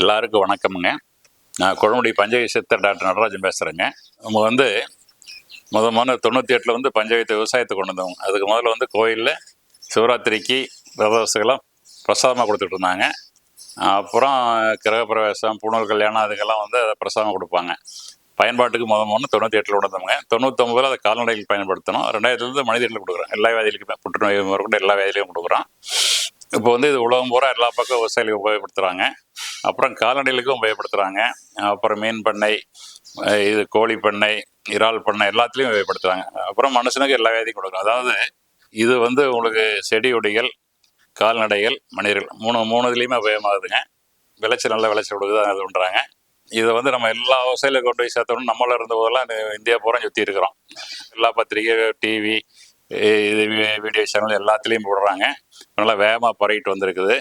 எல்லாருக்கும் வணக்கமுங்க. நான் குழம்புடி பஞ்சாயத்து சித்தர் டாக்டர் நடராஜன் பேசுகிறேங்க நம்ம வந்து முத முதல்ல தொண்ணூற்றி எட்டில் வந்து பஞ்சாயத்து விவசாயத்தை கொண்டு வந்தவங்க அதுக்கு முதல்ல வந்து கோயிலில் சிவராத்திரிக்கு விரதவசங்களாம் பிரசாதமாக கொடுத்துட்டு இருந்தாங்க. அப்புறம் கிரகப்பிரவேசம் புனல் கல்யாணம் அதுக்கெல்லாம் வந்து அதை பிரசாதம் கொடுப்பாங்க. பயன்பாட்டுக்கு முத முதல்ல தொண்ணூற்றி எட்டில் கொண்டு வந்தவங்க தொண்ணூத்தொம்பதில் அதை கால்நடைகள் பயன்படுத்தணும். ரெண்டாயிரத்துலேருந்து மனிதர்களுக்கு கொடுக்குறோம். எல்லா வியாதிகளுக்குமே புற்றுநோய் முதற்கொண்டு எல்லா வியாதிகளையும் கொடுக்குறோம். இப்போ வந்து இது உலகம் பூரா எல்லா பக்கம் விவசாயிகளுக்கு உபயோகப்படுத்துகிறாங்க அப்புறம் கால்நடைகளுக்கும் உபயோகப்படுத்துகிறாங்க அப்புறம் மீன் பண்ணை இது கோழி பண்ணை இறால் பண்ணை எல்லாத்துலேயும் உபயோகப்படுத்துகிறாங்க அப்புறம் மனுஷனுக்கு எல்லா வியாதியும் கொடுக்குறோம் அதாவது இது வந்து உங்களுக்கு செடி கொடிகள் கால்நடைகள் மனிதர்கள் மூணு மூணு இதுலேயுமே உபயோகமாகுதுங்க. விளைச்சல் நல்ல விளைச்சல் கொடுக்குது அது பண்ணுறாங்க இதை வந்து நம்ம எல்லா விவசாயிகளும் கொண்டு போய் சேர்த்தோம்னா நம்மள இருந்த போதெல்லாம் இந்தியா பூரா சுற்றி இருக்கிறோம். எல்லா பத்திரிகை டிவி இது வீடியோ சேனல் எல்லாத்துலேயும் போடுறாங்க. நல்லா வேகமாக பரவிட்டு வந்திருக்குது.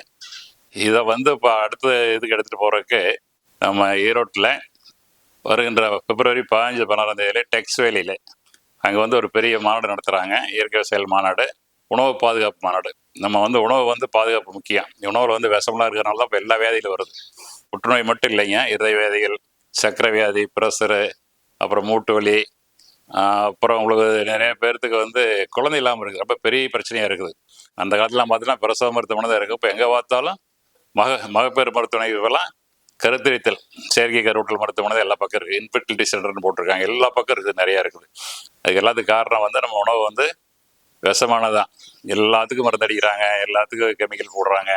இதை வந்து இப்போ அடுத்த இதுக்கு எடுத்துகிட்டு போகிறதுக்கு நம்ம ஈரோட்டில் வருகின்ற பிப்ரவரி பதினஞ்சு பதினாறாம் தேதியில டெக்ஸ் வேலியில் அங்கே வந்து ஒரு பெரிய மாநாடு நடத்துகிறாங்க இயற்கை செயல் மாநாடு உணவு பாதுகாப்பு மாநாடு. நம்ம வந்து உணவு வந்து பாதுகாப்பு முக்கியம். உணவில் வந்து விஷமெல்லாம் இருக்கிறனால தான் இப்போ எல்லா வியாதியிலும் வருது. புற்றுநோய் மட்டும் இல்லைங்க. இருதய வியாதிகள் சக்கரை வியாதி ப்ரெஷரு அப்புறம் மூட்டு வலி அப்புறம் உங்களுக்கு நிறைய பேர்த்துக்கு வந்து குழந்தை இல்லாமல் இருக்குது ரொம்ப பெரிய பிரச்சனையாக இருக்குது. அந்த காலத்துலாம் பார்த்தீங்கன்னா பிரசவ மருத்துவமனை தான் இருக்குது இப்போ எங்கே பார்த்தாலும் மக மகப்பேறு மருத்துவமனைகள்லாம் கருத்தரித்தல் செயற்கை கருவூட்டல் மருத்துவமனை எல்லா பக்கம் இருக்குது இன்ஃபெர்டிலிட்டி சென்டர்னு போட்டிருக்காங்க. எல்லா பக்கம் இருக்குது நிறையா இருக்குது. அதுக்கு எல்லாத்துக்கும் காரணம் வந்து நம்ம உணவு வந்து விஷமானதான் எல்லாத்துக்கும் மருந்து அடிக்கிறாங்க. எல்லாத்துக்கும் கெமிக்கல் போடுறாங்க.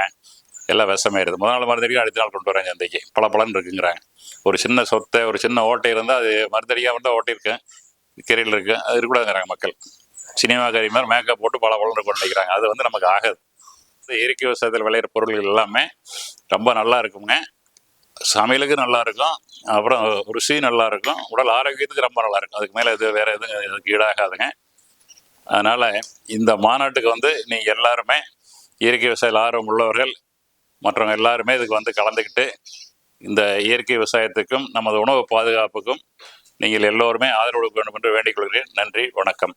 எல்லாம் விஷமாயிருது. முதல் நாள் மருந்து அடிக்க அடுத்த நாள் கொண்டு வராங்க சந்தைக்கு. பல பலன் இருக்குங்கிறாங்க. ஒரு சின்ன சொத்தை ஒரு சின்ன ஓட்டை இருந்தால் அது மருந்து அடிக்காம தான் ஓட்டை இருக்கு கீரையில் இருக்குது அது இருக்கக்கூடாதுங்கிறாங்க மக்கள். சினிமா கறி மாதிரி மேக்கப் போட்டு பல பலன் கொண்டு நினைக்கிறாங்க. அது வந்து நமக்கு ஆகாது. இந்த இயற்கை விவசாயத்தில் விளையிற பொருள்கள் எல்லாமே ரொம்ப நல்லா இருக்குங்க. சமையலுக்கு நல்லா இருக்கும். அப்புறம் ருசி நல்லா இருக்கும். உடல் ஆரோக்கியத்துக்கு ரொம்ப நல்லா இருக்கும். அதுக்கு மேலே இது வேற எதுவும் இதுக்கு ஈடாகாதுங்க. அதனால் இந்த மாநாட்டுக்கு வந்து நீங்கள் எல்லாருமே இயற்கை விவசாயிகள் ஆர்வம் உள்ளவர்கள் மற்றவங்க எல்லாருமே இதுக்கு வந்து கலந்துக்கிட்டு இந்த இயற்கை விவசாயத்துக்கும் நமது உணவு பாதுகாப்புக்கும் நீங்கள் எல்லோருமே ஆதரவு கொடுக்க வேண்டும் என்று வேண்டிக் கொள்கிறேன். நன்றி வணக்கம்.